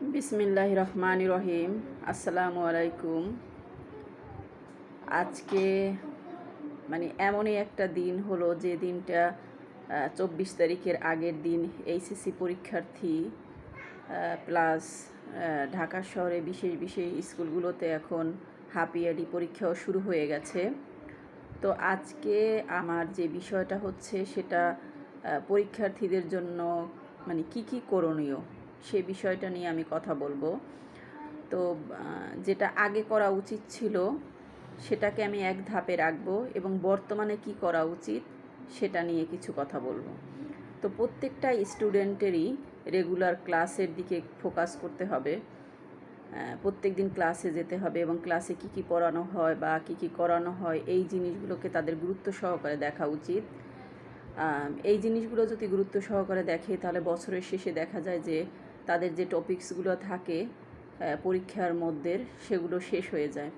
বিসমিল্লাহ রহমান রহিম আসসালামু আলাইকুম আজকে মানে এমনই একটা দিন হলো যে দিনটা চব্বিশ তারিখের আগের দিন এইচএসসি পরীক্ষার্থী প্লাস ঢাকা শহরে বিশেষ বিশেষ স্কুলগুলোতে এখন হাফ পরীক্ষাও শুরু হয়ে গেছে। তো আজকে আমার যে বিষয়টা হচ্ছে সেটা পরীক্ষার্থীদের জন্য মানে কি কি করণীয়? সে বিষয়টা নিয়ে আমি কথা বলব। তো যেটা আগে করা উচিত ছিল, সেটাকে আমি এক ধাপে রাখব এবং বর্তমানে কি করা উচিত, সেটা নিয়ে কিছু কথা বলব। তো, প্রত্যেকটা স্টুডেন্টেরই রেগুলার ক্লাসের দিকে ফোকাস করতে হবে। প্রত্যেক দিন ক্লাসে যেতে হবে এবং ক্লাসে কি কি পড়ানো হয় বা কি কি করানো হয়, এই জিনিসগুলোকে তাদের গুরুত্ব সহকারে দেখা উচিত। এই জিনিসগুলো যদি গুরুত্ব সহকারে দেখে, তাহলে বছরের শেষে দেখা যায় যে তাদের যে টপিকসগুলো থাকে পরীক্ষার মধ্যে সেগুলো শেষ হয়ে যায়।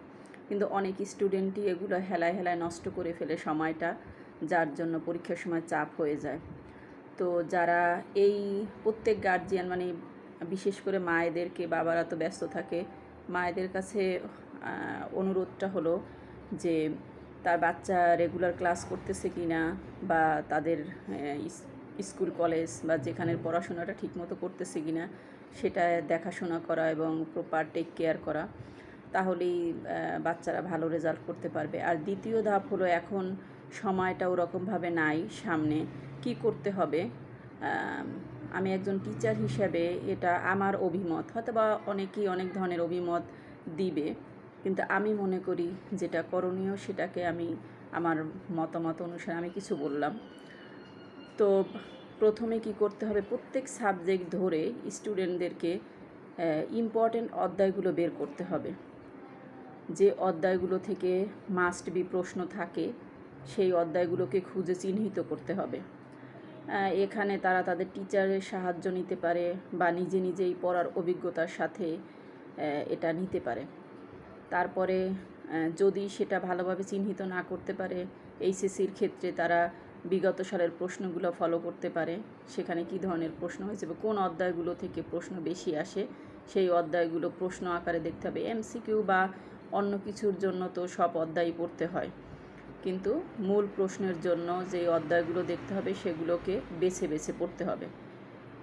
কিন্তু অনেক স্টুডেন্টই এগুলো হেলায় হেলায় নষ্ট করে ফেলে সময়টা, যার জন্য পরীক্ষার সময় চাপ হয়ে যায়। তো যারা এই প্রত্যেক গার্জিয়ান মানে বিশেষ করে মায়েদেরকে, বাবারা তো ব্যস্ত থাকে, মায়েদের কাছে অনুরোধটা হলো যে, তার বাচ্চা রেগুলার ক্লাস করতেছে কি না বা তাদের ইস- স্কুল, কলেজ বা যেখানে পড়াশোনাটা ঠিকমতো করতেছে কি না সেটা দেখাশোনা করা এবং প্রপার টেক কেয়ার করা, তাহলেই বাচ্চারা ভালো রেজাল্ট করতে পারবে। আর দ্বিতীয় ধাপ হলো এখন সময়টা ওরকমভাবে নাই সামনে। কি করতে হবে? আমি একজন টিচার হিসেবে এটা আমার অভিমত হয়তো বা অনেকেই অনেক ধরনের অভিমত দিবে, কিন্তু আমি মনে করি যেটা করণীয় সেটাকে আমি, আমার মতামত অনুসারে আমি কিছু বললাম। তো প্রথমে কি করতে হবে? প্রত্যেক সাবজেক্ট ধরে স্টুডেন্টদেরকে ইম্পর্টেন্ট অধ্যায়গুলো বের করতে হবে। যে অধ্যায়গুলো থেকে মাস্ট বি প্রশ্ন থাকে, সেই অধ্যায়গুলোকে খুঁজে চিহ্নিত করতে হবে। এখানে তারা তাদের টিচারের সাহায্য নিতে পারে বা নিজে নিজেই পড়ার অভিজ্ঞতার সাথে এটা নিতে পারে। তারপরে যদি সেটা ভালোভাবে চিহ্নিত না করতে পারে এইচএসসির ক্ষেত্রে তারা বিগত সালের প্রশ্নগুলো ফলো করতে পারে। সেখানে কী ধরনের প্রশ্ন হয়েছে কোন অধ্যায়গুলো থেকে প্রশ্ন বেশি আসে, সেই অধ্যায়গুলো প্রশ্ন আকারে দেখতে হবে। এমসিকিউ বা অন্য কিছুর জন্য তো সব অধ্যায়ই পড়তে হয়। কিন্তু মূল প্রশ্নের জন্য যে অধ্যায়গুলো দেখতে হবে, সেগুলোকে বেছে বেছে পড়তে হবে।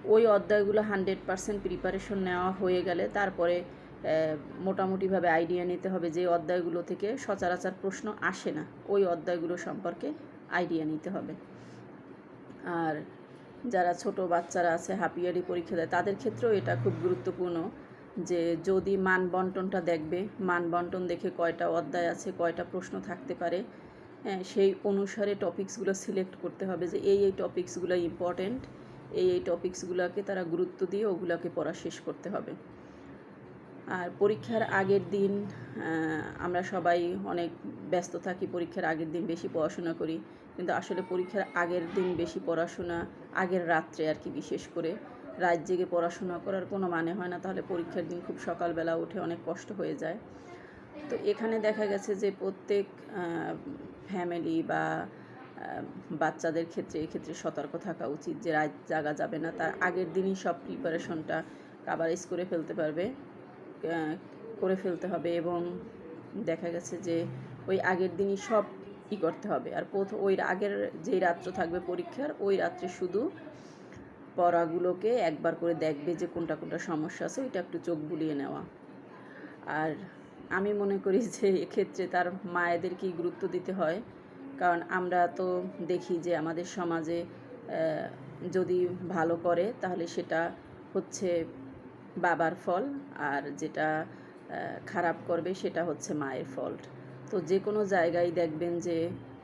ওই অধ্যায়গুলো হান্ড্রেড পারসেন্ট প্রিপারেশন নেওয়া হয়ে গেলে তারপরে মোটামুটিভাবে আইডিয়া নিতে হবে যে অধ্যায়গুলো থেকে সচরাচর প্রশ্ন আসে না। ওই অধ্যায়গুলো সম্পর্কে আইডিয়া নিতে হবে। আর যারা ছোট বাচ্চারা আছে হাফ-ইয়ারলি পরীক্ষা দেয় তাদের ক্ষেত্রেও এটা খুব গুরুত্বপূর্ণ যে যদি মান বন্টনটা দেখবে মান বন্টন দেখে কয়টা অধ্যায় আছে কয়টা প্রশ্ন থাকতে পারে হ্যাঁ, সেই অনুসারে টপিকসগুলো সিলেক্ট করতে হবে যে এই এই টপিকসগুলো ইম্পর্ট্যান্ট এই এই টপিক্সগুলোকে তারা গুরুত্ব দিয়ে ওগুলোকে পড়া শেষ করতে হবে। আর পরীক্ষার আগের দিন আমরা সবাই অনেক ব্যস্ত থাকি, পরীক্ষার আগের দিন বেশি পড়াশোনা করি। কিন্তু আসলে পরীক্ষার আগের দিন বেশি পড়াশোনা, আগের রাত্রে আর কি বিশেষ করে। রাত জেগে পড়াশোনা করার কোনো মানে হয় না, তাহলে পরীক্ষার দিন খুব সকালবেলা উঠে অনেক কষ্ট হয়ে যায়। তো এখানে দেখা গেছে যে প্রত্যেক ফ্যামিলি বা বাচ্চাদের ক্ষেত্রে, এক্ষেত্রে সতর্ক থাকা উচিত যে রাত জাগা যাবে না। তার আগের দিনই সব প্রিপারেশনটা কাভারেজ করে ফেলতে পারবে। করে ফেলতে হবে এবং দেখা গেছে যে ওই আগের দিনই সব ই করতে হবে। আর প্রথম ওই আগের যেই রাত্র থাকবে পরীক্ষার, ওই রাত্রে শুধু পড়াগুলোকে একবার করে দেখবে যে কোনটা কোনটা সমস্যা আছে, ওইটা একটু চোখ বুলিয়ে নেওয়া। আর আমি মনে করি যে এক্ষেত্রে তার মায়েদেরকেই গুরুত্ব দিতে হয়। কারণ আমরা তো দেখি যে আমাদের সমাজে যদি ভালো করে তাহলে সেটা হচ্ছে বাবার ফল, আর যেটা খারাপ করবে সেটা হচ্ছে মায়ের ফল্ট তো যে কোনো জায়গায় দেখবেন যে,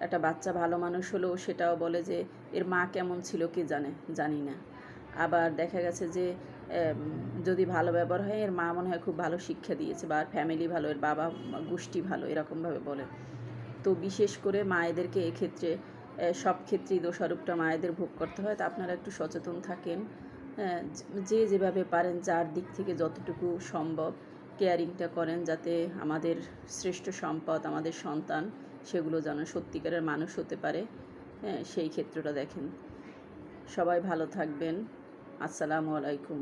একটা বাচ্চা ভালো মানুষ হলেও সেটাও বলে যে, এর মা কেমন ছিল কে জানে, জানি না। আবার দেখা গেছে যে যদি ভালো ব্যবহার হয়, এর মা মনে হয় খুব ভালো শিক্ষা দিয়েছে, বা ফ্যামিলি ভালো, এর বাবা গোষ্ঠী ভালো, এরকমভাবে বলে। তো বিশেষ করে মায়েদেরকে এক্ষেত্রে সব ক্ষেত্রেই দোষারোপটা মায়েদের ভোগ করতে হয়। তা আপনারা একটু সচেতন থাকেন। যে যেভাবে পারেন যার দিক থেকে যতটুকু সম্ভব কেয়ারিংটা করেন যাতে আমাদের শ্রেষ্ঠ সম্পদ, আমাদের সন্তান সেগুলো যেন সত্যিকারের মানুষ হতে পারে। হ্যাঁ সেই ক্ষেত্রটা দেখেন। সবাই ভালো থাকবেন। আসসালামু আলাইকুম।